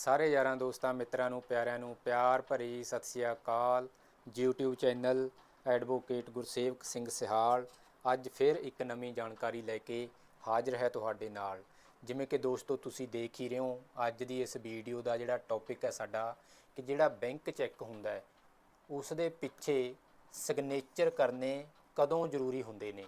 ਸਾਰੇ ਯਾਰਾਂ ਦੋਸਤਾਂ, ਮਿੱਤਰਾਂ ਨੂੰ, ਪਿਆਰਿਆਂ ਨੂੰ ਪਿਆਰ ਭਰੀ ਸਤਿ ਸ੍ਰੀ ਅਕਾਲ। YouTube channel advocate Gursewak Singh Sihal ਅੱਜ ਫਿਰ ਇੱਕ ਨਵੀਂ ਜਾਣਕਾਰੀ ਲੈ ਕੇ ਹਾਜ਼ਰ ਹੈ ਤੁਹਾਡੇ ਨਾਲ। ਜਿਵੇਂ ਕਿ ਦੋਸਤੋ, ਤੁਸੀਂ ਦੇਖ ਹੀ ਰਹੇ ਹੋ, ਅੱਜ ਦੀ ਇਸ ਵੀਡੀਓ ਦਾ ਜਿਹੜਾ ਟੌਪਿਕ ਹੈ ਸਾਡਾ ਕਿ ਜਿਹੜਾ ਬੈਂਕ ਚੈੱਕ ਹੁੰਦਾ ਹੈ ਉਸ ਦੇ ਪਿੱਛੇ ਸਿਗਨੇਚਰ ਕਰਨੇ ਕਦੋਂ ਜ਼ਰੂਰੀ ਹੁੰਦੇ ਨੇ?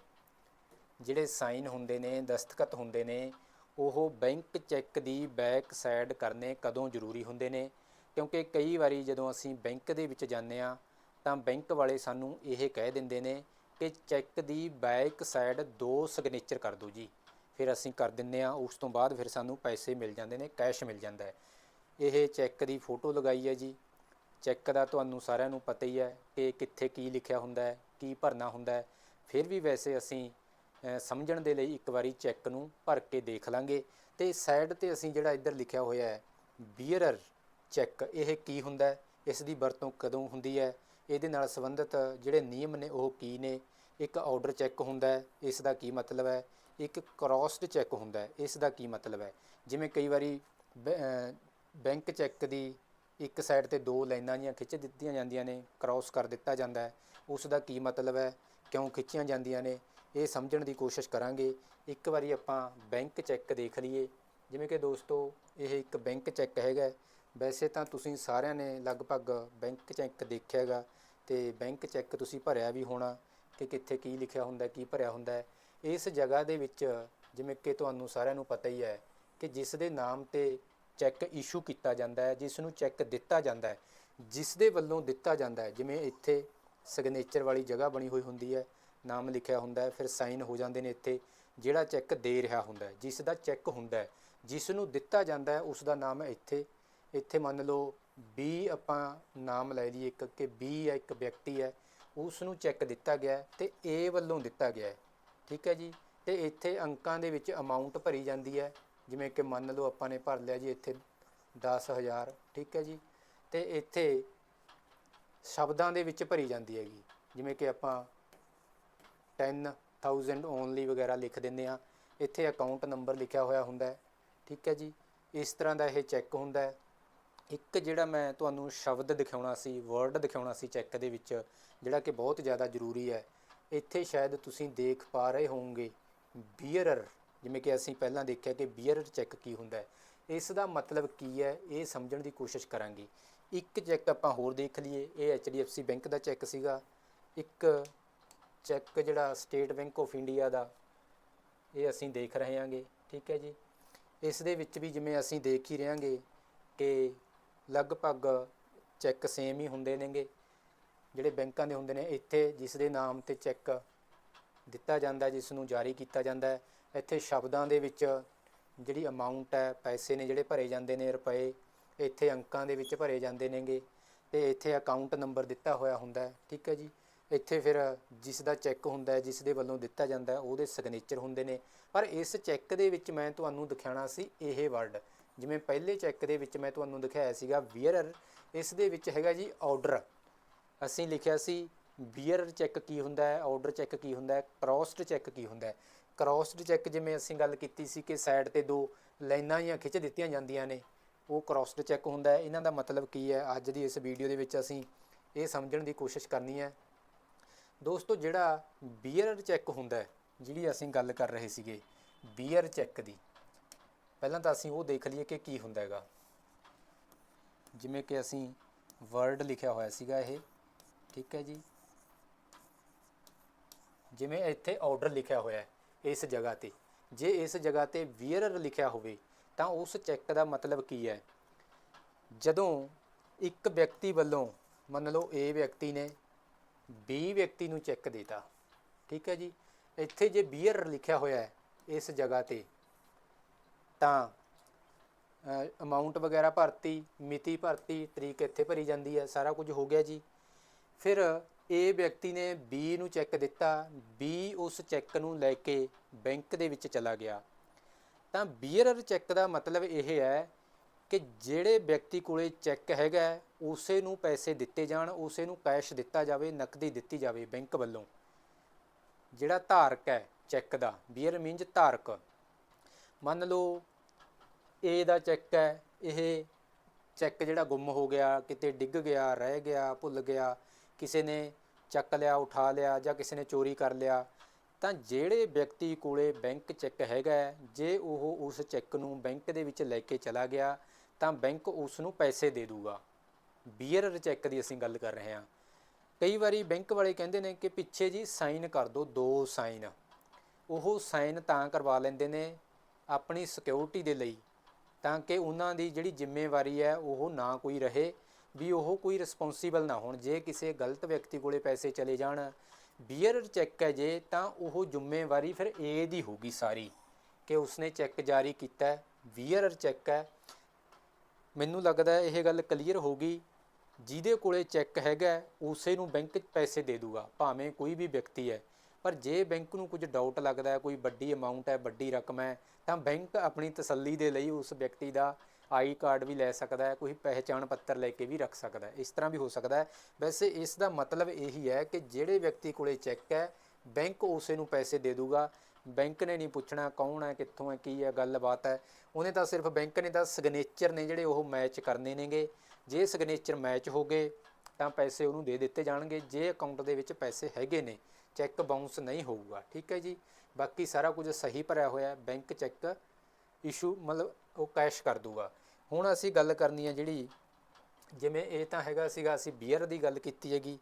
ਜਿਹੜੇ ਸਾਈਨ ਹੁੰਦੇ ਨੇ, ਦਸਤਖਤ ਹੁੰਦੇ ਨੇ ਉਹ ਬੈਂਕ ਚੈੱਕ ਦੀ ਬੈਕ ਸਾਈਡ ਕਰਨੇ ਕਦੋਂ ਜ਼ਰੂਰੀ ਹੁੰਦੇ ਨੇ? ਕਿਉਂਕਿ ਕਈ ਵਾਰੀ ਜਦੋਂ ਅਸੀਂ ਬੈਂਕ ਦੇ ਵਿੱਚ ਜਾਂਦੇ ਆ ਤਾਂ ਬੈਂਕ ਵਾਲੇ ਸਾਨੂੰ ਇਹ ਕਹਿ ਦਿੰਦੇ ਨੇ ਕਿ ਚੈੱਕ ਦੀ ਬੈਕ ਸਾਈਡ ਦੋ ਸਿਗਨੇਚਰ ਕਰ ਦਿਓ ਜੀ। ਫਿਰ ਅਸੀਂ ਕਰ ਦਿੰਦੇ ਆ ਉਸ ਤੋਂ ਬਾਅਦ ਫਿਰ ਸਾਨੂੰ ਪੈਸੇ ਮਿਲ ਜਾਂਦੇ ਨੇ, ਕੈਸ਼ ਮਿਲ ਜਾਂਦਾ ਹੈ। ਇਹ ਚੈੱਕ ਦੀ ਫੋਟੋ ਲਗਾਈ ਹੈ ਜੀ। ਚੈੱਕ ਦਾ ਤੁਹਾਨੂੰ ਸਾਰਿਆਂ ਨੂੰ ਪਤਾ ਹੀ ਹੈ ਕਿ ਕਿੱਥੇ ਕੀ ਲਿਖਿਆ ਹੁੰਦਾ ਹੈ, ਕੀ ਭਰਨਾ ਹੁੰਦਾ ਹੈ। ਫਿਰ ਵੀ ਵੈਸੇ ਅਸੀਂ ਸਮਝਣ ਦੇ ਲਈ ਇੱਕ ਵਾਰੀ ਚੈੱਕ ਨੂੰ ਭਰ ਕੇ ਦੇਖ ਲਾਂਗੇ। ਤੇ ਸਾਈਡ ਤੇ ਅਸੀਂ ਜਿਹੜਾ ਇੱਧਰ ਲਿਖਿਆ ਹੋਇਆ ਹੈ ਬੀਅਰਰ ਚੈੱਕ, ਇਹ ਕੀ ਹੁੰਦਾ ਹੈ? ਇਸ ਦੀ ਵਰਤੋਂ ਕਦੋਂ ਹੁੰਦੀ ਹੈ? ਇਹਦੇ ਨਾਲ ਸੰਬੰਧਿਤ ਜਿਹੜੇ ਨਿਯਮ ਨੇ ਉਹ ਕੀ ਨੇ? ਇੱਕ ਆਰਡਰ ਚੈੱਕ ਹੁੰਦਾ ਹੈ, ਇਸ ਦਾ ਕੀ ਮਤਲਬ ਹੈ? ਇੱਕ ਕ੍ਰਾਸਡ ਚੈੱਕ ਹੁੰਦਾ ਹੈ, ਇਸ ਦਾ ਕੀ ਮਤਲਬ ਹੈ? ਜਿਵੇਂ ਕਈ ਵਾਰੀ ਬੈ- ਬੈਂਕ ਚੈੱਕ ਦੀ ਇੱਕ ਸਾਈਡ ਤੇ ਦੋ ਲਾਈਨਾਂ ਜੀਆਂ ਖਿੱਚ ਦਿੱਤੀਆਂ ਜਾਂਦੀਆਂ ਨੇ ਕ੍ਰਾਸ ਕਰ ਦਿੱਤਾ ਜਾਂਦਾ ਹੈ, ਉਸ ਦਾ ਕੀ ਮਤਲਬ ਹੈ? ਕਿਉਂ ਖਿੱਚੀਆਂ ਜਾਂਦੀਆਂ ਨੇ? ਇਹ ਸਮਝਣ ਦੀ ਕੋਸ਼ਿਸ਼ ਕਰਾਂਗੇ। ਇੱਕ ਵਾਰੀ ਆਪਾਂ ਬੈਂਕ ਚੈੱਕ ਦੇਖ ਲਈਏ। ਜਿਵੇਂ ਕਿ ਦੋਸਤੋ, ਇਹ ਇੱਕ ਬੈਂਕ ਚੈੱਕ ਹੈਗਾ। ਵੈਸੇ ਤਾਂ ਤੁਸੀਂ ਸਾਰਿਆਂ ਨੇ ਲਗਭਗ ਬੈਂਕ ਚੈੱਕ ਦੇਖਿਆ ਹੈਗਾ ਤੇ ਬੈਂਕ ਚੈੱਕ ਤੁਸੀਂ ਭਰਿਆ ਵੀ ਹੋਣਾ ਕਿ ਕਿੱਥੇ ਕੀ ਲਿਖਿਆ ਹੁੰਦਾ, ਕੀ ਭਰਿਆ ਹੁੰਦਾ ਇਸ ਜਗ੍ਹਾ ਦੇ ਵਿੱਚ ਜਿਵੇਂ ਕਿ ਤੁਹਾਨੂੰ ਸਾਰਿਆਂ ਨੂੰ ਪਤਾ ਹੀ ਹੈ ਕਿ ਜਿਸ ਦੇ ਨਾਮ ਤੇ ਚੈੱਕ ਇਸ਼ੂ ਕੀਤਾ ਜਾਂਦਾ ਹੈ, ਜਿਸ ਨੂੰ ਚੈੱਕ ਦਿੱਤਾ ਜਾਂਦਾ ਹੈ, ਜਿਸ ਦੇ ਵੱਲੋਂ ਦਿੱਤਾ ਜਾਂਦਾ ਹੈ। ਜਿਵੇਂ ਇੱਥੇ ਸਿਗਨੇਚਰ ਵਾਲੀ ਜਗ੍ਹਾ ਬਣੀ ਹੋਈ ਹੁੰਦੀ ਹੈ। ਨਾਮ ਲਿਖਿਆ ਹੁੰਦਾ ਹੈ, ਫਿਰ ਸਾਈਨ ਹੋ ਜਾਂਦੇ ਨੇ ਇੱਥੇ, ਜਿਹੜਾ ਚੈੱਕ ਦੇ ਰਿਹਾ ਹੁੰਦਾ ਹੈ, ਜਿਸ ਦਾ ਚੈੱਕ ਹੁੰਦਾ ਹੈ, ਜਿਸ ਨੂੰ ਦਿੱਤਾ ਜਾਂਦਾ ਹੈ, ਉਸ ਦਾ ਨਾਮ ਹੈ ਇੱਥੇ ਇੱਥੇ ਮੰਨ ਲਓ ਬੀ ਆਪਾਂ ਨਾਮ ਲੈ ਲਈਏ ਇੱਕ, ਕਿ ਬੀ ਹੈ, ਇੱਕ ਵਿਅਕਤੀ ਹੈ, ਉਸ ਨੂੰ ਚੈੱਕ ਦਿੱਤਾ ਗਿਆ ਹੈ ਤੇ A ਵੱਲੋਂ ਦਿੱਤਾ ਗਿਆ ਹੈ, ਠੀਕ ਹੈ ਜੀ, ਤੇ ਇੱਥੇ ਅੰਕਾਂ ਦੇ ਵਿੱਚ ਅਮਾਉਂਟ ਭਰੀ ਜਾਂਦੀ ਹੈ, ਜਿਵੇਂ ਕਿ ਮੰਨ ਲਓ ਆਪਾਂ ਨੇ ਭਰ ਲਿਆ ਜੀ ਇੱਥੇ 10000 ਠੀਕ ਹੈ ਜੀ, ਤੇ ਇੱਥੇ ਸ਼ਬਦਾਂ ਦੇ ਵਿੱਚ ਭਰੀ ਜਾਂਦੀ ਹੈਗੀ, ਜਿਵੇਂ ਕਿ ਆਪਾਂ 10000 ਓਨਲੀ ਵਗੈਰਾ ਲਿਖ ਦਿੰਦੇ ਆ ਇੱਥੇ ਅਕਾਊਂਟ ਨੰਬਰ ਲਿਖਿਆ ਹੋਇਆ ਹੁੰਦਾ ਹੈ। ਠੀਕ ਹੈ ਜੀ? ਇਸ ਤਰ੍ਹਾਂ ਦਾ ਇਹ ਚੈੱਕ ਹੁੰਦਾ ਹੈ। ਇੱਕ ਜਿਹੜਾ ਮੈਂ ਤੁਹਾਨੂੰ ਸ਼ਬਦ ਦਿਖਾਉਣਾ ਸੀ ਵਰਡ ਦਿਖਾਉਣਾ ਸੀ ਚੈੱਕ ਦੇ ਵਿੱਚ, ਜਿਹੜਾ ਕਿ ਬਹੁਤ ਜ਼ਿਆਦਾ ਜ਼ਰੂਰੀ ਹੈ। ਇੱਥੇ ਸ਼ਾਇਦ ਤੁਸੀਂ ਦੇਖ ਪਾ ਰਹੇ ਹੋਵੋਗੇ ਬੀਅਰਰ ਜਿਵੇਂ ਕਿ ਅਸੀਂ ਪਹਿਲਾਂ ਦੇਖਿਆ ਕਿ ਬੀਅਰਰ ਚੈੱਕ ਕੀ ਹੁੰਦਾ ਹੈ। ਇਸ ਦਾ ਮਤਲਬ ਕੀ ਹੈ? ਇਹ ਸਮਝਣ ਦੀ ਕੋਸ਼ਿਸ਼ ਕਰਾਂਗੇ। ਇੱਕ ਚੈੱਕ ਆਪਾਂ ਹੋਰ ਦੇਖ ਲਈਏ। ਇਹ HDFC ਬੈਂਕ ਦਾ ਚੈੱਕ ਸੀਗਾ। ਇੱਕ ਚੈੱਕ ਜਿਹੜਾ ਸਟੇਟ ਬੈਂਕ ਆਫ ਇੰਡੀਆ ਦਾ, ਇਹ ਅਸੀਂ ਦੇਖ ਰਹੇ ਹਾਂਗੇ, ਠੀਕ ਹੈ ਜੀ। ਇਸ ਦੇ ਵਿੱਚ ਵੀ ਜਿਵੇਂ ਅਸੀਂ ਦੇਖ ਹੀ ਰਹਾਂਗੇ ਕਿ ਲਗਭਗ ਚੈੱਕ ਸੇਮ ਹੀ ਹੁੰਦੇ ਨੇਗੇ, ਜਿਹੜੇ ਬੈਂਕਾਂ ਦੇ ਹੁੰਦੇ ਨੇ, ਇੱਥੇ ਜਿਸ ਦੇ ਨਾਮ ਤੇ ਚੈੱਕ ਦਿੱਤਾ ਜਾਂਦਾ, ਜਿਸ ਨੂੰ ਜਾਰੀ ਕੀਤਾ ਜਾਂਦਾ ਹੈ, ਇੱਥੇ ਸ਼ਬਦਾਂ ਦੇ ਵਿੱਚ ਜਿਹੜੀ ਅਮਾਉਂਟ ਹੈ, ਪੈਸੇ ਨੇ ਜਿਹੜੇ ਭਰੇ ਜਾਂਦੇ ਨੇ, ਰੁਪਏ, ਇੱਥੇ ਅੰਕਾਂ ਦੇ ਵਿੱਚ ਭਰੇ ਜਾਂਦੇ ਨੇਗੇ ਤੇ ਇੱਥੇ ਅਕਾਊਂਟ ਨੰਬਰ ਦਿੱਤਾ ਹੋਇਆ ਹੁੰਦਾ ਹੈ, ਠੀਕ ਹੈ ਜੀ। ਇੱਥੇ ਫਿਰ ਜਿਸ ਦਾ ਚੈੱਕ ਹੁੰਦਾ ਹੈ, ਜਿਸ ਦੇ ਵੱਲੋਂ ਦਿੱਤਾ ਜਾਂਦਾ ਹੈ, ਉਹਦੇ ਸਿਗਨੇਚਰ ਹੁੰਦੇ ਨੇ। ਪਰ ਇਸ ਚੈੱਕ ਦੇ ਵਿੱਚ ਮੈਂ ਤੁਹਾਨੂੰ ਦਿਖਾਉਣਾ ਸੀ ਇਹ ਵਰਡ ਜਿਵੇਂ ਪਹਿਲੇ ਚੈੱਕ ਦੇ ਵਿੱਚ ਮੈਂ ਤੁਹਾਨੂੰ ਦਿਖਾਇਆ ਸੀਗਾ ਬੀਅਰਰ ਇਸ ਦੇ ਵਿੱਚ ਹੈਗਾ ਜੀ ਆਰਡਰ ਅਸੀਂ ਲਿਖਿਆ ਸੀ ਬੀਅਰ ਚੈੱਕ ਕੀ ਹੁੰਦਾ ਹੈ ਆਰਡਰ ਚੈੱਕ ਕੀ ਹੁੰਦਾ ਹੈ ਕ੍ਰਾਸਡ ਚੈੱਕ ਕੀ ਹੁੰਦਾ ਹੈ। ਕ੍ਰਾਸਡ ਚੈੱਕ ਜਿਵੇਂ ਅਸੀਂ ਗੱਲ ਕੀਤੀ ਸੀ ਕਿ ਸਾਈਡ ਤੇ ਦੋ ਲਾਈਨਾਂ ਜਾਂ ਖਿੱਚ ਦਿੱਤੀਆਂ ਜਾਂਦੀਆਂ ਨੇ, ਉਹ ਕ੍ਰਾਸਡ ਚੈੱਕ ਹੁੰਦਾ ਹੈ। ਇਹਨਾਂ ਦਾ ਮਤਲਬ ਕੀ ਹੈ? ਅੱਜ ਦੀ ਇਸ ਵੀਡੀਓ ਦੇ ਵਿੱਚ ਅਸੀਂ ਇਹ ਸਮਝਣ ਦੀ ਕੋਸ਼ਿਸ਼ ਕਰਨੀ ਹੈ ਦੋਸਤੋ, ਜਿਹੜਾ ਬੀਅਰ ਚੈੱਕ ਹੁੰਦਾ ਜਿਹੜੀ ਅਸੀਂ ਗੱਲ ਕਰ ਰਹੇ ਸੀਗੇ ਬੀਅਰ ਚੈੱਕ ਦੀ, ਪਹਿਲਾਂ ਤਾਂ ਅਸੀਂ ਉਹ ਦੇਖ ਲਈਏ ਕਿ ਕੀ ਹੁੰਦਾ ਹੈਗਾ। ਜਿਵੇਂ ਕਿ ਅਸੀਂ ਵਰਡ ਲਿਖਿਆ ਹੋਇਆ ਸੀਗਾ ਇਹ, ਠੀਕ ਹੈ ਜੀ? ਜਿਵੇਂ ਇੱਥੇ ਆਰਡਰ ਲਿਖਿਆ ਹੋਇਆ ਹੈ, ਇਸ ਜਗ੍ਹਾ ਤੇ। ਜੇ ਇਸ ਜਗ੍ਹਾ ਤੇ ਵੀਅਰਰ ਲਿਖਿਆ ਹੋਵੇ, ਤਾਂ ਉਸ ਚੈੱਕ ਦਾ ਮਤਲਬ ਕੀ ਹੈ? ਜਦੋਂ ਇੱਕ ਵਿਅਕਤੀ ਵੱਲੋਂ, ਮੰਨ ਲਓ A ਵਿਅਕਤੀ ਨੇ B ਵਿਅਕਤੀ ਨੂੰ ਚੈੱਕ ਦੇਤਾ। ਠੀਕ ਹੈ ਜੀ? ਇੱਥੇ ਜੇ ਬੀਅਰ ਲਿਖਿਆ ਹੋਇਆ ਹੈ ਇਸ ਜਗ੍ਹਾ ਤੇ, ਤਾਂ ਅਮਾਉਂਟ ਵਗੈਰਾ ਭਰਤੀ, ਮਿਤੀ ਭਰਤੀ, ਤਰੀਕ ਇੱਥੇ ਭਰੀ ਜਾਂਦੀ ਹੈ, ਸਾਰਾ ਕੁਝ ਹੋ ਗਿਆ ਜੀ। ਫਿਰ ਇਹ ਵਿਅਕਤੀ ਨੇ B ਨੂੰ ਚੈੱਕ ਦਿੱਤਾ B ਉਸ ਚੈੱਕ ਨੂੰ ਲੈ ਕੇ ਬੈਂਕ ਦੇ ਵਿੱਚ ਚਲਾ ਗਿਆ। ਤਾਂ ਬੀਅਰਰ ਚੈੱਕ ਦਾ ਮਤਲਬ ਇਹ ਹੈ ਕਿ ਜਿਹੜੇ ਵਿਅਕਤੀ ਕੋਲੇ ਚੈੱਕ ਹੈਗਾ, ਉਸੇ ਨੂੰ ਪੈਸੇ ਦਿੱਤੇ ਜਾਣ, ਉਸੇ ਨੂੰ ਕੈਸ਼ ਦਿੱਤਾ ਜਾਵੇ, ਨਕਦੀ ਦਿੱਤੀ ਜਾਵੇ ਬੈਂਕ ਵੱਲੋਂ। ਜਿਹੜਾ ਧਾਰਕ ਹੈ ਚੈੱਕ ਦਾ, ਬੀਅਰ ਮੀਨਜ਼ ਧਾਰਕ। ਮੰਨ ਲਓ, A ਦਾ ਚੈੱਕ ਹੈ, ਇਹ ਚੈੱਕ ਜਿਹੜਾ ਗੁੰਮ ਹੋ ਗਿਆ, ਕਿਤੇ ਡਿੱਗ ਗਿਆ, ਰਹਿ ਗਿਆ, ਭੁੱਲ ਗਿਆ, ਕਿਸੇ ਨੇ ਚੱਕ ਲਿਆ, ਉਠਾ ਲਿਆ ਜਾਂ ਕਿਸੇ ਨੇ ਚੋਰੀ ਕਰ ਲਿਆ, ਤਾਂ ਜਿਹੜੇ ਵਿਅਕਤੀ ਕੋਲੇ ਬੈਂਕ ਚੈੱਕ ਹੈਗਾ, ਜੇ ਉਹ ਉਸ ਚੈੱਕ ਨੂੰ ਬੈਂਕ ਦੇ ਵਿੱਚ ਲੈ ਕੇ ਚਲਾ ਗਿਆ ਤਾਂ ਬੈਂਕ ਉਸ ਨੂੰ ਪੈਸੇ ਦੇ ਦੂਗਾ। ਬੀਅਰਰ ਚੈੱਕ ਦੀ ਅਸੀਂ ਗੱਲ ਕਰ ਰਹੇ ਹਾਂ। ਕਈ ਵਾਰੀ ਬੈਂਕ ਵਾਲੇ ਕਹਿੰਦੇ ਨੇ ਕਿ ਪਿੱਛੇ ਜੀ ਸਾਈਨ ਕਰ ਦਿਓ ਦੋ ਸਾਈਨ। ਉਹ ਸਾਈਨ ਤਾਂ ਕਰਵਾ ਲੈਂਦੇ ਨੇ ਆਪਣੀ ਸਿਕਿਉਰਿਟੀ ਦੇ ਲਈ, ਤਾਂ ਕਿ ਉਹਨਾਂ ਦੀ ਜਿਹੜੀ ਜ਼ਿੰਮੇਵਾਰੀ ਹੈ ਉਹ ਨਾ ਕੋਈ ਰਹੇ, ਵੀ ਉਹ ਕੋਈ ਰਿਸਪੌਂਸੀਬਲ ਨਾ ਹੋਣ। ਜੇ ਕਿਸੇ ਗਲਤ ਵਿਅਕਤੀ ਕੋਲੇ ਪੈਸੇ ਚਲੇ ਜਾਣ ਬੀਅਰਰ ਚੈੱਕ ਹੈ ਜੇ, ਤਾਂ ਉਹ ਜ਼ਿੰਮੇਵਾਰੀ ਫਿਰ ਏ ਦੀ ਹੋਗੀ ਸਾਰੀ, ਕਿ ਉਸਨੇ ਚੈੱਕ ਜਾਰੀ ਕੀਤਾ ਹੈ ਬੀਅਰਰ ਚੈੱਕ ਹੈ ਮੈਨੂੰ ਲੱਗਦਾ ਇਹ ਗੱਲ ਕਲੀਅਰ ਹੋ ਗਈ। ਜਿਹਦੇ ਕੋਲੇ ਚੈੱਕ ਹੈਗਾ, ਉਸੇ ਨੂੰ ਬੈਂਕ 'ਚ ਪੈਸੇ ਦੇ ਦੂਗਾ, ਭਾਵੇਂ ਕੋਈ ਵੀ ਵਿਅਕਤੀ ਹੈ। ਪਰ ਜੇ ਬੈਂਕ ਨੂੰ ਕੁਝ ਡਾਊਟ ਲੱਗਦਾ ਹੈ, ਕੋਈ ਵੱਡੀ ਅਮਾਉਂਟ ਹੈ, ਵੱਡੀ ਰਕਮ ਹੈ, ਤਾਂ ਬੈਂਕ ਆਪਣੀ ਤਸੱਲੀ ਦੇ ਲਈ ਉਸ ਵਿਅਕਤੀ ਦਾ ਆਈ ਕਾਰਡ ਵੀ ਲੈ ਸਕਦਾ ਹੈ, ਕੋਈ ਪਹਿਚਾਣ ਪੱਤਰ ਲੈ ਕੇ ਵੀ ਰੱਖ ਸਕਦਾ ਹੈ। ਇਸ ਤਰ੍ਹਾਂ ਵੀ ਹੋ ਸਕਦਾ ਹੈ। ਵੈਸੇ ਇਸ ਦਾ ਮਤਲਬ ਇਹੀ ਹੈ ਕਿ ਜਿਹੜੇ ਵਿਅਕਤੀ ਕੋਲੇ ਚੈੱਕ ਹੈ ਬੈਂਕ ਉਸੇ ਨੂੰ ਪੈਸੇ ਦੇ ਦੂਗਾ। ਬੈਂਕ ਨੇ ਨਹੀਂ ਪੁੱਛਣਾ ਕੌਣ ਹੈ, ਕਿੱਥੋਂ ਹੈ, ਕੀ ਹੈ, ਗੱਲਬਾਤ ਹੈ। ਉਹਨੇ ਤਾਂ ਸਿਰਫ ਬੈਂਕ ਨੇ ਤਾਂ ਸਿਗਨੇਚਰ ਨੇ ਜਿਹੜੇ ਉਹ ਮੈਚ ਕਰਨੇ ਨੇਗੇ। ਜੇ ਸਿਗਨੇਚਰ ਮੈਚ ਹੋ ਗਏ, ਤਾਂ ਪੈਸੇ ਉਹਨੂੰ ਦੇ ਦਿੱਤੇ ਜਾਣਗੇ। ਜੇ ਅਕਾਊਂਟ ਦੇ ਵਿੱਚ ਪੈਸੇ ਹੈਗੇ ਨੇ ਚੈੱਕ ਬਾਉਂਸ ਨਹੀਂ ਹੋਊਗਾ। ਠੀਕ ਹੈ ਜੀ? ਬਾਕੀ ਸਾਰਾ ਕੁਝ ਸਹੀ ਭਰਿਆ ਹੋਇਆ ਬੈਂਕ ਚੈੱਕ ਇਸ਼ੂ ਮਤਲਬ ਉਹ ਕੈਸ਼ ਕਰ ਦੂਗਾ। ਹੁਣ ਅਸੀਂ ਗੱਲ ਕਰਨੀ ਹੈ ਜਿਹੜੀ, ਜਿਵੇਂ ਇਹ ਤਾਂ ਹੈਗਾ ਸੀਗਾ, ਅਸੀਂ ਬੀਅਰ ਦੀ ਗੱਲ ਕੀਤੀ ਹੈਗੀ।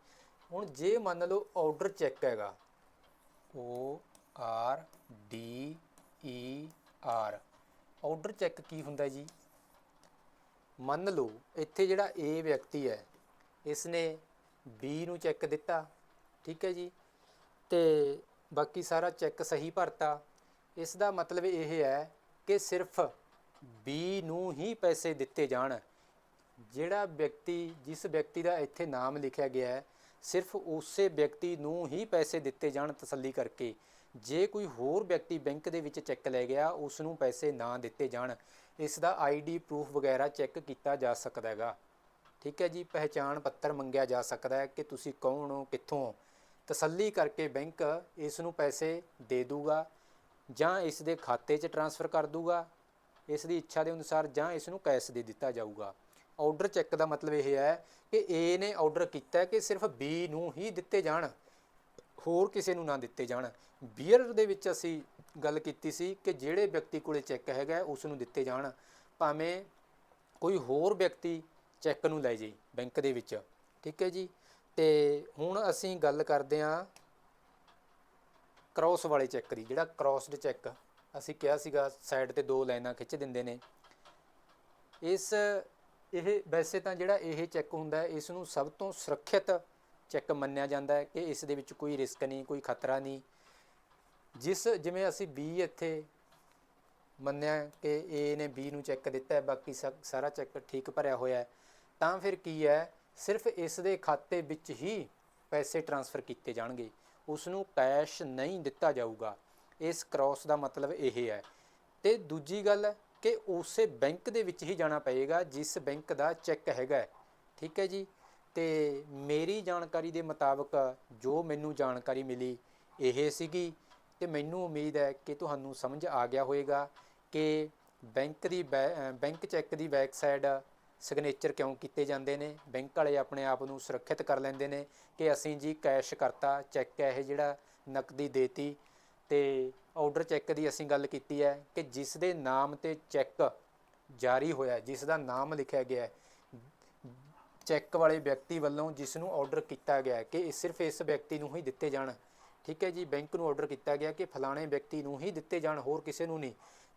ਹੁਣ ਜੇ ਮੰਨ ਲਓ ਆਰਡਰ ਚੈੱਕ ਹੈਗਾ O R D E R order cheque ਕੀ ਹੁੰਦਾ ਜੀ? ਮੰਨ ਲਓ, ਇੱਥੇ ਜਿਹੜਾ ਏ ਵਿਅਕਤੀ ਹੈ ਇਸ ਨੇ ਬੀ ਨੂੰ ਚੈੱਕ ਦਿੱਤਾ, ਠੀਕ ਹੈ ਜੀ? ਤੇ ਬਾਕੀ ਸਾਰਾ ਚੈੱਕ ਸਹੀ ਭਰਤਾ। ਇਸ ਦਾ ਮਤਲਬ ਇਹ ਹੈ ਕਿ ਸਿਰਫ ਬੀ ਨੂੰ ਹੀ ਪੈਸੇ ਦਿੱਤੇ ਜਾਣ। ਜਿਹੜਾ ਵਿਅਕਤੀ, ਜਿਸ ਵਿਅਕਤੀ ਦਾ ਇੱਥੇ ਨਾਮ ਲਿਖਿਆ ਗਿਆ ਹੈ ਸਿਰਫ ਉਸੇ ਵਿਅਕਤੀ ਨੂੰ ਹੀ ਪੈਸੇ ਦਿੱਤੇ ਜਾਣ ਤਸੱਲੀ ਕਰਕੇ। ਜੇ ਕੋਈ ਹੋਰ ਵਿਅਕਤੀ ਬੈਂਕ ਦੇ ਵਿੱਚ ਚੈੱਕ ਲੈ ਗਿਆ ਉਸ ਨੂੰ ਪੈਸੇ ਨਾ ਦਿੱਤੇ ਜਾਣ। ਇਸ ਦਾ ਆਈਡੀ ਪ੍ਰੂਫ ਵਗੈਰਾ ਚੈੱਕ ਕੀਤਾ ਜਾ ਸਕਦਾ ਹੈਗਾ। ਠੀਕ ਹੈ ਜੀ, ਪਹਿਚਾਣ ਪੱਤਰ ਮੰਗਿਆ ਜਾ ਸਕਦਾ ਹੈ ਕਿ ਤੁਸੀਂ ਕੌਣ ਹੋ, ਕਿੱਥੋਂ ਹੋ। ਤਸੱਲੀ ਕਰਕੇ ਬੈਂਕ ਇਸ ਨੂੰ ਪੈਸੇ ਦੇ ਦੂਗਾ ਜਾਂ ਇਸ ਦੇ ਖਾਤੇ 'ਚ ਟਰਾਂਸਫਰ ਕਰ ਦੂਗਾ। ਇਸ ਦੀ ਇੱਛਾ ਦੇ ਅਨੁਸਾਰ ਜਾਂ ਇਸ ਨੂੰ ਕੈਸ਼ ਦੇ ਦਿੱਤਾ ਜਾਊਗਾ। ਆਰਡਰ ਚੈੱਕ ਦਾ ਮਤਲਬ ਇਹ ਹੈ ਕਿ A ਨੇ ਆਰਡਰ ਕੀਤਾ ਕਿ ਸਿਰਫ B ਨੂੰ ਹੀ ਦਿੱਤੇ ਜਾਣ, ਹੋਰ ਕਿਸੇ ਨੂੰ ਨਾ ਦਿੱਤੇ ਜਾਣ। ਬੀਅਰ ਦੇ ਵਿੱਚ ਅਸੀਂ ਗੱਲ ਕੀਤੀ ਸੀ ਕਿ ਜਿਹੜੇ ਵਿਅਕਤੀ ਕੋਲੇ ਚੈੱਕ ਹੈਗਾ, ਉਸ ਨੂੰ ਦਿੱਤੇ ਜਾਣ। ਭਾਵੇਂ ਕੋਈ ਹੋਰ ਵਿਅਕਤੀ ਚੈੱਕ ਨੂੰ ਲੈ ਜਾਈ ਬੈਂਕ ਦੇ ਵਿੱਚ, ਠੀਕ ਹੈ ਜੀ? ਤੇ ਹੁਣ ਅਸੀਂ ਗੱਲ ਕਰਦੇ ਹਾਂ ਕ੍ਰਾਸ ਵਾਲੇ ਚੈੱਕ ਦੀ, ਜਿਹੜਾ ਕ੍ਰਾਸਡ ਚੈੱਕ ਅਸੀਂ ਕਿਹਾ ਸੀਗਾ ਸਾਈਡ ਤੇ ਦੋ ਲਾਈਨਾਂ ਖਿੱਚ ਦਿੰਦੇ ਨੇ। ਇਸ ਇਹ ਵੈਸੇ ਤਾਂ ਜਿਹੜਾ ਇਹ ਚੈੱਕ ਹੁੰਦਾ ਇਸ ਨੂੰ ਸਭ ਤੋਂ ਸੁਰੱਖਿਅਤ ਚੈੱਕ ਮੰਨਿਆ ਜਾਂਦਾ ਹੈ ਕਿ ਇਸ ਦੇ ਵਿੱਚ ਕੋਈ ਰਿਸਕ ਨਹੀਂ, ਕੋਈ ਖਤਰਾ ਨਹੀਂ। ਜਿਸ ਜਿਵੇਂ ਅਸੀਂ B ਇੱਥੇ ਮੰਨਿਆ ਕਿ A ਨੇ B ਨੂੰ ਚੈੱਕ ਦਿੱਤਾ ਹੈ, ਬਾਕੀ ਸਾ- ਸਾਰਾ ਚੈੱਕ ਠੀਕ ਭਰਿਆ ਹੋਇਆ ਹੈ, ਤਾਂ ਫਿਰ ਕੀ ਹੈ, ਸਿਰਫ ਇਸ ਦੇ ਖਾਤੇ ਵਿੱਚ ਹੀ ਪੈਸੇ ਟਰਾਂਸਫਰ ਕੀਤੇ ਜਾਣਗੇ। ਉਸ ਨੂੰ ਕੈਸ਼ ਨਹੀਂ ਦਿੱਤਾ ਜਾਊਗਾ। ਇਸ ਕ੍ਰਾਸ ਦਾ ਮਤਲਬ ਇਹ ਹੈ। ਤੇ ਦੂਜੀ ਗੱਲ ਕਿ ਉਸੇ ਬੈਂਕ ਦੇ ਵਿੱਚ ਹੀ ਜਾਣਾ ਪਏਗਾ ਜਿਸ ਬੈਂਕ ਦਾ ਚੈੱਕ ਹੈਗਾ ਠੀਕ ਹੈ ਜੀ? ਤੇ ਮੇਰੀ ਜਾਣਕਾਰੀ ਦੇ ਮੁਤਾਬਕ ਜੋ ਮੈਨੂੰ ਜਾਣਕਾਰੀ ਮਿਲੀ ਇਹ ਸੀਗੀ ਤੇ ਮੈਨੂੰ ਉਮੀਦ ਹੈ ਕਿ ਤੁਹਾਨੂੰ ਸਮਝ ਆ ਗਿਆ ਹੋਵੇਗਾ ਕਿ ਬੈਂਕ ਦੀ ਬੈ- ਬੈਂਕ ਚੈੱਕ ਦੀ ਬੈਕਸਾਈਡ ਸਿਗਨੇਚਰ ਕਿਉਂ ਕੀਤੇ ਜਾਂਦੇ ਨੇ? ਬੈਂਕ ਵਾਲੇ ਆਪਣੇ ਆਪ ਨੂੰ ਸੁਰੱਖਿਅਤ ਕਰ ਲੈਂਦੇ ਨੇ ਕਿ ਅਸੀਂ ਜੀ ਕੈਸ਼ ਕਰਤਾ, ਚੈੱਕ ਹੈ ਇਹ ਜਿਹੜਾ ਨਕਦੀ ਦੇਤੀ ਤੇ ਆਰਡਰ ਚੈੱਕ ਦੀ ਅਸੀਂ ਗੱਲ ਕੀਤੀ ਹੈ ਕਿ ਜਿਸ ਦੇ ਨਾਮ ਤੇ ਚੈੱਕ ਜਾਰੀ ਹੋਇਆ ਜਿਸ ਦਾ ਨਾਮ ਲਿਖਿਆ ਗਿਆ ਹੈ, ਚੈੱਕ ਵਾਲੇ ਵਿਅਕਤੀ ਵੱਲੋਂ ਜਿਸ ਨੂੰ ਆਰਡਰ ਕੀਤਾ ਗਿਆ ਕਿ ਇਹ ਸਿਰਫ ਇਸ ਵਿਅਕਤੀ ਨੂੰ ਹੀ ਦਿੱਤੇ ਜਾਣ। ਠੀਕ ਹੈ ਜੀ, ਬੈਂਕ ਨੂੰ ਆਰਡਰ ਕੀਤਾ ਗਿਆ ਕਿ ਫਲਾਣੇ ਵਿਅਕਤੀ ਨੂੰ ਹੀ ਦਿੱਤੇ ਜਾਣ, ਹੋਰ ਕਿਸੇ ਨੂੰ ਨਹੀਂ।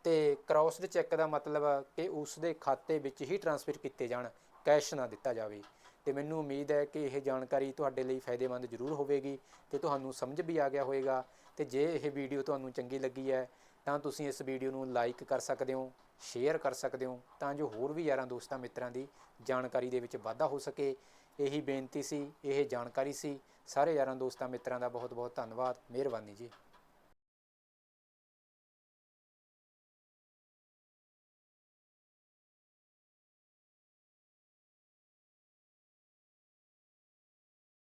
ਤੇ ਕ੍ਰਾਸਡ ਚੈੱਕ ਦਾ ਮਤਲਬ ਕਿ ਉਸ ਦੇ ਖਾਤੇ ਵਿੱਚ ਹੀ ਟ੍ਰਾਂਸਫਰ ਕੀਤੇ ਜਾਣ ਕੈਸ਼ ਨਾ ਦਿੱਤਾ ਜਾਵੇ। ਤੇ ਮੈਨੂੰ ਉਮੀਦ ਹੈ ਕਿ ਇਹ ਜਾਣਕਾਰੀ ਤੁਹਾਡੇ ਲਈ ਫਾਇਦੇਮੰਦ ਜ਼ਰੂਰ ਹੋਵੇਗੀ ਤੇ ਤੁਹਾਨੂੰ ਸਮਝ ਵੀ ਆ ਗਿਆ ਹੋਵੇਗਾ। ਤੇ ਜੇ ਇਹ ਵੀਡੀਓ ਤੁਹਾਨੂੰ ਚੰਗੀ ਲੱਗੀ ਹੈ, ਤਾਂ ਤੁਸੀਂ ਇਸ ਵੀਡੀਓ ਨੂੰ ਲਾਈਕ ਕਰ ਸਕਦੇ ਹੋ ਸ਼ੇਅਰ ਕਰ ਸਕਦੇ ਹੋ, ਤਾਂ ਜੋ ਹੋਰ ਵੀ ਯਾਰਾਂ ਦੋਸਤਾਂ ਮਿੱਤਰਾਂ ਦੀ ਜਾਣਕਾਰੀ ਦੇ ਵਿੱਚ ਵਾਧਾ ਹੋ ਸਕੇ। ਇਹੀ ਬੇਨਤੀ ਸੀ, ਇਹ ਜਾਣਕਾਰੀ ਸੀ। ਸਾਰੇ ਯਾਰਾਂ ਦੋਸਤਾਂ ਮਿੱਤਰਾਂ ਦਾ ਬਹੁਤ ਬਹੁਤ ਧੰਨਵਾਦ। ਮਿਹਰਬਾਨੀ ਜੀ।